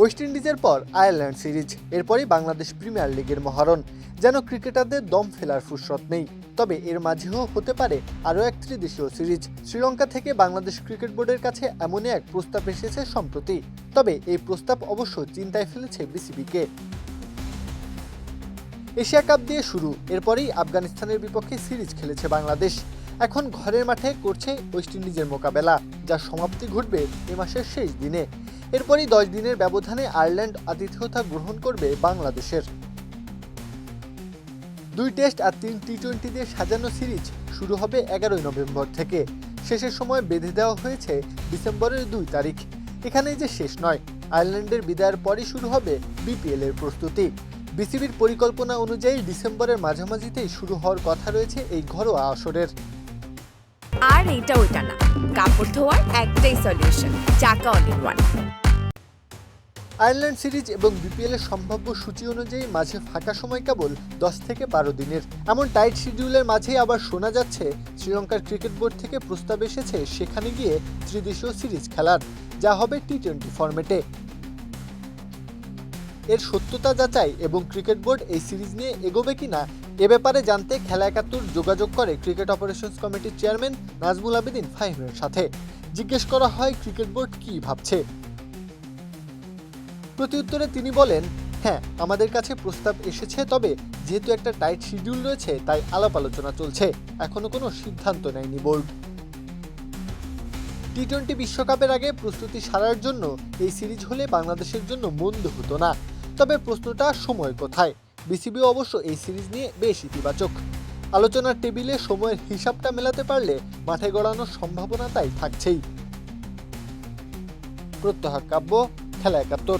West ইন্ডিজের পর Ireland series, এরপরই বাংলাদেশ প্রিমিয়ার লিগের মহারণ, যেন ক্রিকেটারদের দম ফেলার ফুসরত নেই। তবে এর মাঝেও হতে পারে আরও এক ত্রিদেশীয় সিরিজ। শ্রীলঙ্কা থেকে বাংলাদেশ ক্রিকেট বোর্ডের কাছে এমনই এক প্রস্তাব এসেছে সম্প্রতি। তবে এই প্রস্তাব অবশ্য চিন্তায় ফেলেছে বিসিবিকে। এশিয়া কাপ দিয়ে শুরু, এরপরেই আফগানিস্তানের বিপক্ষে সিরিজ খেলেছে বাংলাদেশ। এখন ঘরের মাঠে করছে ওয়েস্ট ইন্ডিজের মোকাবেলা যার সমাপ্তি ঘটবে এ মাসের শেষ দিনে। এরপরই দশ দিনের ব্যবধানে আয়ারল্যান্ড আতিথ্যতা গ্রহণ করবে বাংলাদেশের। দুই টেস্ট আর তিন টি টোয়েন্টি দিয়ে সাজানো সিরিজ শুরু হবে এগারোই নভেম্বর থেকে। শেষের সময় বেঁধে দেওয়া হয়েছে ডিসেম্বরের দুই তারিখ। এখানেই যে শেষ নয়, আয়ারল্যান্ডের বিদায়ের পরই শুরু হবে বিপিএল এর প্রস্তুতি। বিসিবির পরিকল্পনা অনুযায়ী ডিসেম্বরের মাঝামাঝিতেই শুরু হওয়ার কথা রয়েছে এই ঘরোয়া আসরের। আর এইটা ওইটা না। কাপড় ধোয়ার একটাই solution Chaka all in one Ireland series এবং বিপিএল এর সম্ভাব্য সূচি অনুযায়ী মাঝে ফাঁকা সময় কেবল দশ থেকে বারো দিনের। এমন টাইট শিডিউলের মাঝেই আবার শোনা যাচ্ছে, শ্রীলঙ্কার ক্রিকেট বোর্ড থেকে প্রস্তাব এসেছে, সেখানে গিয়ে ত্রিদেশীয় সিরিজ খেলার, যা হবে টি টোয়েন্টি ফরম্যাটে এর সত্যতা যাচাই এবং ক্রিকেট বোর্ড এই সিরিজ নিয়ে এগোবে কিনা, এ ব্যাপারে জানতে খেলা একাত্তর যোগাযোগ করে ক্রিকেট অপারেশনস কমিটির চেয়ারম্যান নাজমুল আবেদিন ফাহিমের সাথে। জিজ্ঞেস করা হয় ক্রিকেট বোর্ড কী ভাবছে। প্রত্যুত্তরে তিনি বলেন হ্যাঁ আমাদের কাছে প্রস্তাব এসেছে, তবে যেহেতু একটা টাইট শিডিউল রয়েছে, তাই আলাপ আলোচনা চলছে। এখনও কোনো সিদ্ধান্ত নেয়নি বোর্ড। টি টোয়েন্টি বিশ্বকাপের আগে প্রস্তুতি সারার জন্য এই সিরিজ হলে বাংলাদেশের জন্য মন্দ হতো না। তবে প্রশ্নটা সময় কোথায়? বিসিবি অবশ্য এই সিরিজ নিয়ে বেশ ইতিবাচক। আলোচনার টেবিলে সময়ের হিসাবটা মেলাতে পারলে মাঠে গড়ানোর সম্ভাবনা তাই থাকছেই। প্রত্যহ কাব্য, খেলা একাত্তর।